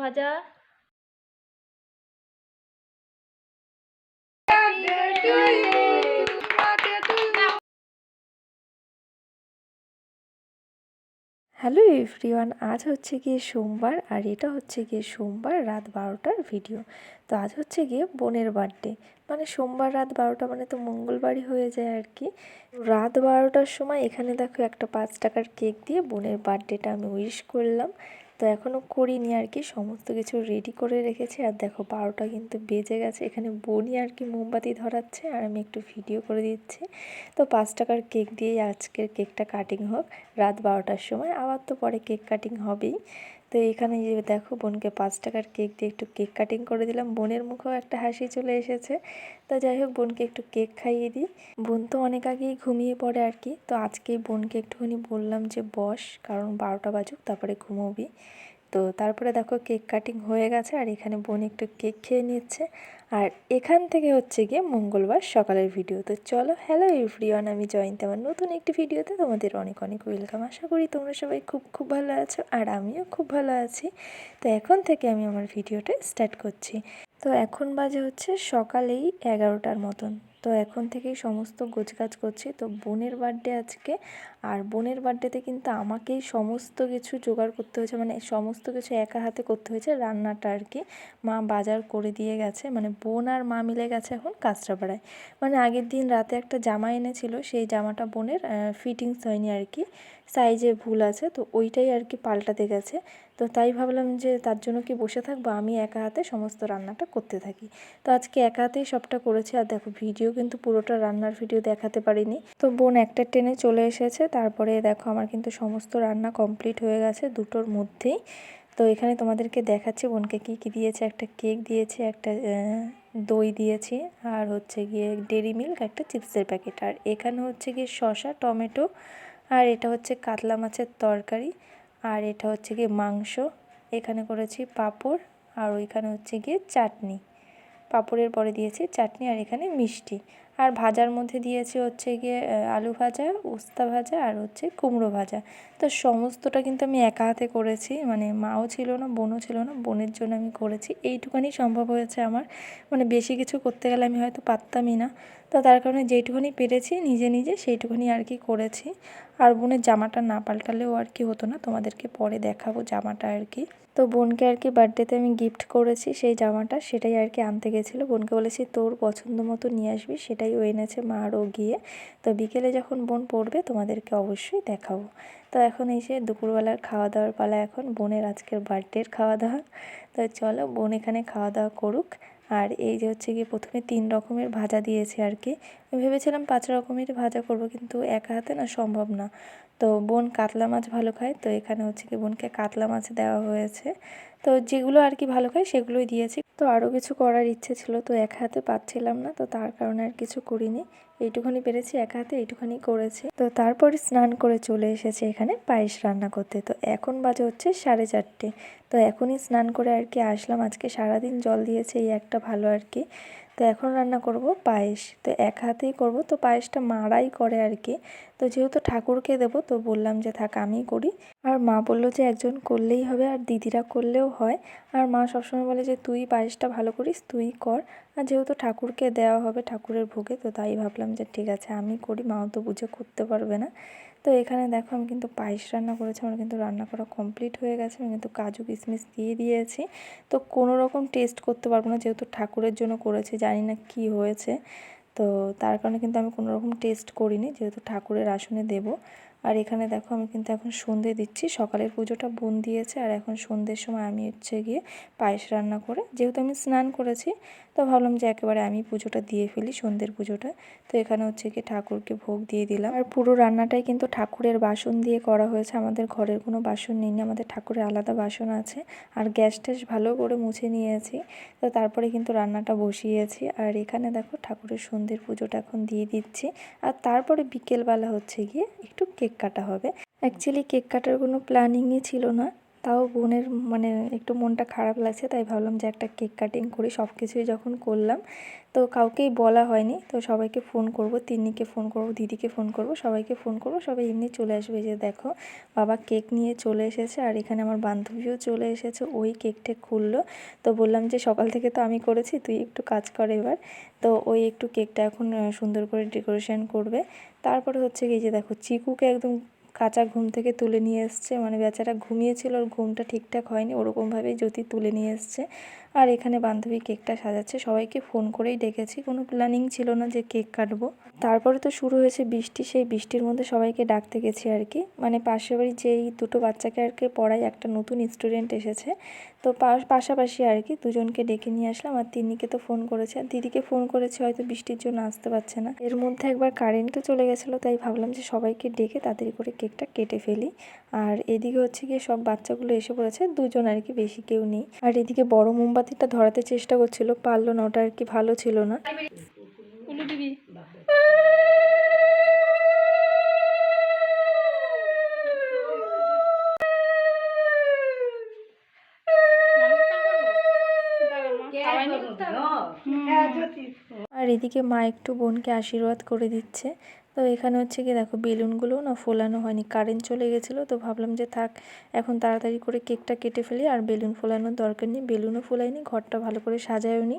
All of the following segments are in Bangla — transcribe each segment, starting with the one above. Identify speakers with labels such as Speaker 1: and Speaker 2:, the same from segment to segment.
Speaker 1: ভাজা। হ্যালো এভরিওয়ান আজ হচ্ছে গিয়ে সোমবার আর এটা হচ্ছে গিয়ে সোমবার রাত বারোটার ভিডিও তো আজ হচ্ছে গিয়ে বোনের বার্থডে মানে সোমবার রাত বারোটা মানে তো মঙ্গলবারই হয়ে যায় আর কি। রাত বারোটার সময় এখানে দেখো একটা পাঁচ টাকার কেক দিয়ে বোনের বার্থডেটা আমি উইশ করলাম। তো এখনও করিনি আর কি। সমস্ত কিছু রেডি করে রেখেছি। আর দেখো, বারোটা কিন্তু বেজে গেছে। এখানে বনি আর কি মোমবাতি ধরাচ্ছে আর আমি একটু ভিডিও করে দিচ্ছি। তো পাঁচ টাকার কেক দিয়েই আজকের কেকটা কাটিং হোক। রাত বারোটার সময়। আবার তো পরে কেক কাটিং হবেই। তো এখানে যে দেখো বোনকে পাঁচ টাকার কেক দিয়ে একটু কেক কাটিং করে দিলাম। বোনের মুখেও একটা হাসি চলে এসেছে। তো যাই হোক, বোনকে একটু কেক খাইয়ে দিই। বোন তো অনেক আগেই ঘুমিয়ে পড়ে আর কি। তো আজকেই বোনকে একটুখানি বললাম যে, বস, কারণ বারোটা বাজুক, তারপরে ঘুমোবি। তো তারপরে দেখো কেক কাটিং হয়ে গেছে আর এখানে বোন একটু কেক খেয়ে নিচ্ছে। আর এখান থেকে হচ্ছে গিয়ে মঙ্গলবার সকালের ভিডিও। তো চলো হ্যালো এভরিওয়ান আমি জয়ন্তী আমার নতুন একটি ভিডিওতে তোমাদের অনেক অনেক ওয়েলকাম আশা করি তোমরা সবাই খুব খুব ভালো আছো আর আমিও খুব ভালো আছি। তো এখন থেকে আমি আমার ভিডিওটা স্টার্ট করছি। তো এখন বাজে হচ্ছে সকালেই এগারোটার মতন। তো এখন থেকেই সমস্ত গোছগাছ করছি। তো বোনের বার্থডে আজকে। আর বোনের বার্থডেতে কিন্তু আমাকেই সমস্ত কিছু জোগাড় করতে হয়েছে। মানে সমস্ত কিছু একা হাতে করতে হয়েছে রান্নাটা আর কি। মা বাজার করে দিয়ে গেছে। মানে বোন আর মা মিলে গেছে এখন কাঁচরাপাড়ায়। মানে আগের দিন রাতে একটা জামা এনেছিল। সেই জামাটা বোনের ফিটিংস হয়নি আর কি। সাইজে ভুল আছে। তো ওইটাই আর কি পাল্টাতে গেছে। তো তাই ভাবলাম যে তার জন্য কি বসে থাকব? আমি একা হাতে সমস্ত রান্নাটা করতে থাকি। তো আজকে একা হাতেই সবটা করেছি আর দেখো ভিডিও কিন্তু পুরোটা রান্নার ভিডিও দেখাতে পারিনি। তো বোন একটা ট্রেনে চলে এসেছে, তারপরে দেখো আমার কিন্তু সমস্ত রান্না কমপ্লিট হয়ে গেছে দুটোর মধ্যেই। তো এখানে তোমাদেরকে দেখাচ্ছি, বোনকে কী কী দিয়েছে, একটা কেক দিয়েছে, একটা দই দিয়েছি, আর হচ্ছে গিয়ে ডেরি মিল্ক, একটা চিপসের প্যাকেট। আর এখানে হচ্ছে গিয়ে শসা, টমেটো, আর এটা হচ্ছে কাতলা মাছের তরকারি। আর এটা হচ্ছে গিয়ে মাংস। এখানে করেছি পাপড় আর ওইখানে হচ্ছে গিয়ে চাটনি। পাপড়ের পরে দিয়েছি চাটনি আর এখানে মিষ্টি। আর ভাজার মধ্যে দিয়েছি হচ্ছে গিয়ে আলু ভাজা, উস্তা ভাজা আর হচ্ছে কুমড়ো ভাজা। তো সমস্তটা কিন্তু আমি একা হাতে করেছি মানে মাও ছিল না, বোনও ছিল না, বোনের জন্য আমি করেছি। এইটুখানি সম্ভব হয়েছে আমার। মানে বেশি কিছু করতে গেলে আমি হয়তো পারতামই না। তো তার কারণে যেইটুখানি পেরেছি, নিজে নিজে সেইটুখানি আর কি করেছি। আর বোনের জামাটা না পাল্টালেও আর কি হতো না, তোমাদেরকে পরে দেখাবো জামাটা আর কি। তো বোনকে আর কি বার্থডেতে আমি গিফট করেছি, সেই জামাটা সেটাই আর কি আনতে গেছিল। বোনকে বলেছি, তোর পছন্দ মতো নিয়ে আসবি, সেটাই ও এনেছে মা আরও গিয়ে। তো বিকেলে যখন বোন পড়বে, তোমাদেরকে অবশ্যই দেখাবো। তো এখন যে দুপুরবেলার খাওয়া দাওয়ার পালা এখন, বোনের আজকের বার্থডের খাওয়া দাওয়া তো চলো বোন এখানে খাওয়া দাওয়া করুক। আর এই যে হচ্ছে গিয়ে প্রথমে তিন রকমের ভাজা দিয়েছে আর কি। ভেবেছিলাম পাঁচ রকমের ভাজা করব, কিন্তু একা হাতে না সম্ভব না। তো বোন কাতলা মাছ ভালো খায়, তো এখানে হচ্ছে কি বোনকে কাতলা মাছ দেওয়া হয়েছে। তো যেগুলো আর কি ভালো খায় সেগুলোই দিয়েছি। তো আরও কিছু করার ইচ্ছে ছিল, তো এক হাতে পাচ্ছিলাম না, তো তার কারণে আর কিছু করিনি। এইটুখানি পেরেছি, এক হাতে এইটুখানি করেছি। তো তারপরে স্নান করে চলে এসেছে এখানে পায়েস রান্না করতে। তো এখন বাজে হচ্ছে সাড়ে চারটে। তো এখনই স্নান করে আর কি আসলাম। আজকে সারাদিন জল দিয়েছে, এই একটা ভালো আর কি। তো এখন রান্না করব পায়েস। তো এক হাতেই করব। তো পায়েসটা মারাই করে আর কি তো যেহেতু ঠাকুরকে দেবো, তো বললাম যে থাক আমি করি। আর মা বলল যে একজন করলেই হবে আর দিদিরা করলেও হয়। আর মা সবসময় বলে যে তুই পায়েসটা ভালো করিস, তুই কর। আর যেহেতু ঠাকুরকে দেওয়া হবে ঠাকুরের ভোগে, তো তাই ভাবলাম যে ঠিক আছে আমি করি, মাও তো বুঝে করতে পারবে না। তো এখানে দেখো আমি কিন্তু পায়েস রান্না করেছি, আমার কিন্তু রান্না করা কমপ্লিট হয়ে গেছে, আমি কিন্তু কাজু কিশমিশ দিয়ে দিয়েছি। তো কোনো রকম টেস্ট করতে পারব না, যেহেতু ঠাকুরের জন্য করেছি, জানি না কি হয়েছে। তো তার কারণে কিন্তু আমি কোনো রকম টেস্ট করিনি, যেহেতু ঠাকুরের আসনে দেব। আর এখানে দেখো আমি কিন্তু এখন সন্ধে দিচ্ছি। সকালের পুজোটা বোন দিয়েছে আর এখন সন্ধ্যের সময় আমি হচ্ছে গিয়ে পায়েস রান্না করে, যেহেতু আমি স্নান করেছি, তো ভাবলাম যে একেবারে আমি পুজোটা দিয়ে ফেলি সন্ধ্যের পুজোটা। তো এখানে হচ্ছে গিয়ে ঠাকুরকে ভোগ দিয়ে দিলাম। আর পুরো রান্নাটাই কিন্তু ঠাকুরের বাসন দিয়ে করা হয়েছে। আমাদের ঘরের কোনো বাসন নেই, আমাদের ঠাকুরের আলাদা বাসন আছে। আর গ্যাস ট্যাস ভালো করে মুছে নিয়েছি। তো তারপরে কিন্তু রান্নাটা বসিয়েছি। আর এখানে দেখো ঠাকুরের সন্ধ্যের পুজোটা এখন দিয়ে দিচ্ছি। আর তারপরে বিকেলবেলা হচ্ছে গিয়ে একটু কেক কাটা হবে। অ্যাকচুয়ালি কেক কাটার কোনো প্ল্যানিংই ছিল না। তাও বোনের মানে একটু মনটা খারাপ লাগছে, তাই ভাবলাম যে একটা কেক কাটিং করি সব কিছুই যখন করলাম। তো কাউকেই বলা হয়নি, তো সবাইকে ফোন করব, তিন্নিকে ফোন করব, দিদিকে ফোন করব, সবাইকে ফোন করব, সবাই এমনি চলে আসবে যে দেখো, বাবা কেক নিয়ে চলে এসেছে আর এখানে আমার বান্ধবীও চলে এসেছে, ওই কেক টেক খুললো। তো বললাম যে সকাল থেকে তো আমি করেছি, তুই একটু কাজ কর এবার। তো ওই একটু কেকটা এখন সুন্দর করে ডেকোরেশন করবে। তারপরে হচ্ছে কি যে দেখো, চিকুকে একদম কাঁচা ঘুম থেকে তুলে নিয়ে এসছে। মানে বেচারা ঘুমিয়েছিল ওর ঘুমটা ঠিকঠাক হয়নি। ওরকমভাবেই জ্যোতি তুলে নিয়ে এসছে। আর এখানে বান্ধবী কেকটা সাজাচ্ছে। সবাইকে ফোন করেই ডেকেছি। কোনো প্ল্যানিং ছিল না যে কেক কাটবো। তারপরে তো শুরু হয়েছে বৃষ্টি। সেই বৃষ্টির মধ্যে সবাইকে ডাকতে গেছি আর কি। মানে পাশের বাড়ি যেই দুটো বাচ্চাকে আর কি পড়াই একটা নতুন স্টুডেন্ট এসেছে। তো পাশাপাশি আর কি দুজনকে ডেকে নিয়ে আসলাম আর তিন্নিকে তো ফোন করেছে। আর দিদিকে ফোন করেছে, হয়তো বৃষ্টির জন্য আসতে পারছে না। এর মধ্যে একবার কারেন্টও চলে গেছিল, তাই ভাবলাম যে সবাইকে ডেকে তাড়াতাড়ি করে কেকটা কেটে ফেলি। আর এদিকে হচ্ছে গিয়ে সব বাচ্চাগুলো এসে পড়েছে। দুজন আর কি, বেশি কেউ নেই। আর এদিকে বড় মোমবাতিটা ধরাতে চেষ্টা করছিল পারল না ওটা আর কি ভালো ছিল না। এদিকে মা একটু বোনকে আশীর্বাদ করে দিচ্ছে। তো এখানে হচ্ছে কি দেখো বেলুনগুলো না ফোলানো হয়নি কারেন্ট চলে গেছিল। তো ভাবলাম যে থাক, এখন তাড়াতাড়ি করে কেকটা কেটে ফেলি আর বেলুন ফোলানোর দরকার নেই। বেলুনও ফোলাইনি, ঘরটা ভালো করে সাজায়ও নি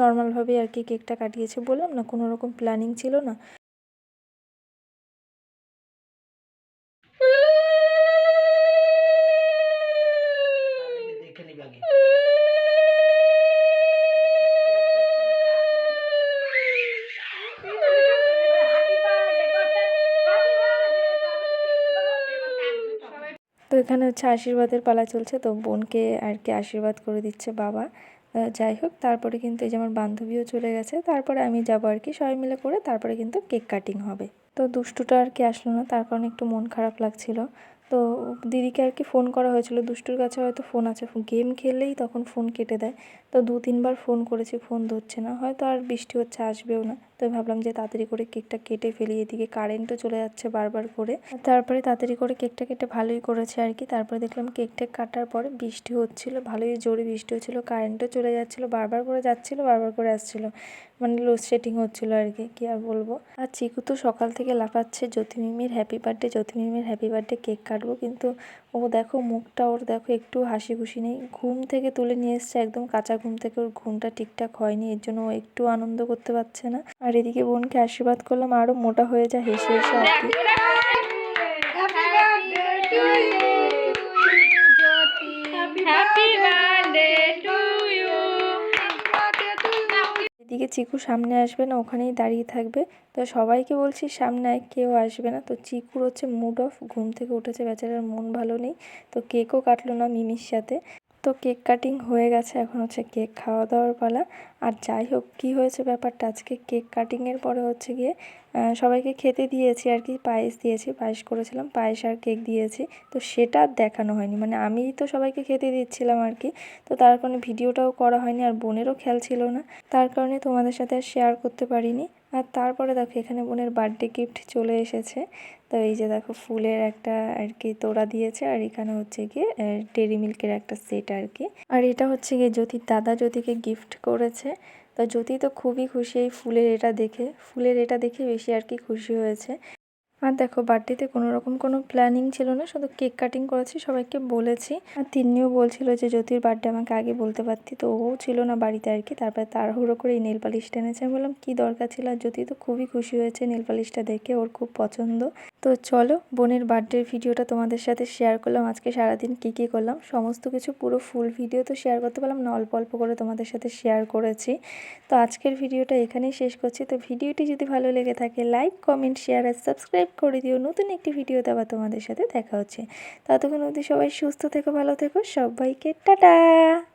Speaker 1: নর্মালভাবেই আর কি কেকটা কাটিয়েছে বললাম না, কোনো রকম প্ল্যানিং ছিল না। তো এখানে হচ্ছে আশীর্বাদের পালা চলছে। তো বোনকে আর কি আশীর্বাদ করে দিচ্ছে বাবা। যাই হোক, তারপরে কিন্তু এই যে আমার বান্ধবীও চলে গেছে। তারপরে আমি যাব আর কি সবাই মিলে করে। তারপরে কিন্তু কেক কাটিং হবে। তো দুষ্টুটা আর কি আসলো না, তার কারণে একটু মন খারাপ লাগছিল। তো দিদিকে আর কি ফোন করা হয়েছিল। দুষ্টুর কাছে হয়তো ফোন আছে। গেম খেললেই তখন ফোন কেটে দেয়। তো দু তিনবার ফোন করেছি ফোন ধরছে না। হয়তো আর বৃষ্টি হচ্ছে, আসবেও না। তো ভাবলাম যে তাড়াতাড়ি করে কেকটা কেটে ফেলি, এদিকে কারেন্টও চলে যাচ্ছে বারবার করে। তারপরে তাড়াতাড়ি করে কেকটা কেটে ভালোই করেছে আর কি। তারপরে দেখলাম কেক টেক কাটার পরে বৃষ্টি হচ্ছিল, ভালোই জোরে বৃষ্টি হচ্ছিল কারেন্টও চলে যাচ্ছিল, বারবার করে যাচ্ছিল, বারবার করে আসছিল। মানে লোডশেডিং হচ্ছিল আর কি, কী আর বলব। আর চিকু তো সকাল থেকে লাফাচ্ছে জ্যোতিমিমির হ্যাপি বার্থডে জ্যোতিমিমির হ্যাপি বার্থডে কেক কাটবো। কিন্তু ও দেখো মুখটা, ওর দেখো একটু হাসি খুশি নেই, ঘুম থেকে তুলে নিয়ে এসছে একদম কাঁচা ঘুম থেকে ওর ঘুমটা ঠিকঠাক হয়নি, এর জন্য ও একটু আনন্দ করতে পারছে না। আর এদিকে বোনকে আশীর্বাদ করলাম, আরও মোটা হয়ে যায় হেসে হেসে আর কি. এদিকে চিকু সামনে আসবে না, ওখানেই দাঁড়িয়ে থাকবে। তো সবাইকে বলছি, সামনে কেউ আসবে না। তো চিকুর হচ্ছে মুড অফ ঘুম থেকে উঠেছে, বেচারার মন ভালো নেই। তো কেকও কাটলো না মিমির সাথে। তো কেক কাটিং হয়ে গেছে, এখন হচ্ছে কেক খাওয়া দাওয়ার পালা। আর যাই হোক, কী হয়েছে ব্যাপারটা? আজকে কেক কাটিংয়ের পরে হচ্ছে গিয়ে সবাইকে খেতে দিয়েছি আর কি, পায়েস দিয়েছি, পায়েস করেছিলাম, পায়েস আর কেক দিয়েছি। তো সেটা দেখানো হয়নি মানে আমি তো সবাইকে খেতে দিচ্ছিলাম আর কি। তো তার কারণে ভিডিওটাও করা হয়নি, আর বোনেরও খেয়াল ছিল না। তার কারণে তোমাদের সাথে আর শেয়ার করতে পারিনি। আর তারপরে দেখো এখানে বোনের বার্থডে গিফট চলে এসেছে। তো এই যে দেখো ফুলের একটা আর কি তোড়া দিয়েছে আর এখানে হচ্ছে গিয়ে ডেরি মিল্কের একটা সেট আর কি। আর এটা হচ্ছে গিয়ে জ্যোতির দাদা জ্যোতিকে গিফট করেছে। তো জ্যোতি তো খুবই খুশি এই ফুলের এটা দেখে। ফুলের এটা দেখে বেশি আর কি খুশি হয়েছে। আর দেখো, বার্থডেতে কোনো রকম কোনো প্ল্যানিং ছিল না, শুধু কেক কাটিং করেছি, সবাইকে বলেছি। আর তিন্নিও বলছিল যে, জ্যোতির বার্থডে আমাকে আগে বলতে পারতি। তো ও ছিল না বাড়িতে আর কি, তারপরে তাড়াহুড়ো করে এই নেল পালিশটা এনেছে। আমি বললাম, কী দরকার ছিল? আর জ্যোতি তো খুবই খুশি হয়েছে নেল পালিশটা দেখে, ওর খুব পছন্দ। তো চলো, বোনের বার্থডের ভিডিওটা তোমাদের সাথে শেয়ার করলাম। আজকে সারাদিন কী কী করলাম, সমস্ত কিছু পুরো ফুল ভিডিও তো শেয়ার করতে পারলাম না, অল্প অল্প করে তোমাদের সাথে শেয়ার করেছি। তো আজকের ভিডিওটা এখানেই শেষ করছি। তো ভিডিওটি যদি ভালো লেগে থাকে লাইক কমেন্ট শেয়ার আর সাবস্ক্রাইব করে দিও। নতুন একটি ভিডিও দেওয়া তোমাদের সাথে দেখা হচ্ছে। ততক্ষণ অবধি সবাই সুস্থ থেকো, ভালো থেকো। সবাইকে টাটা!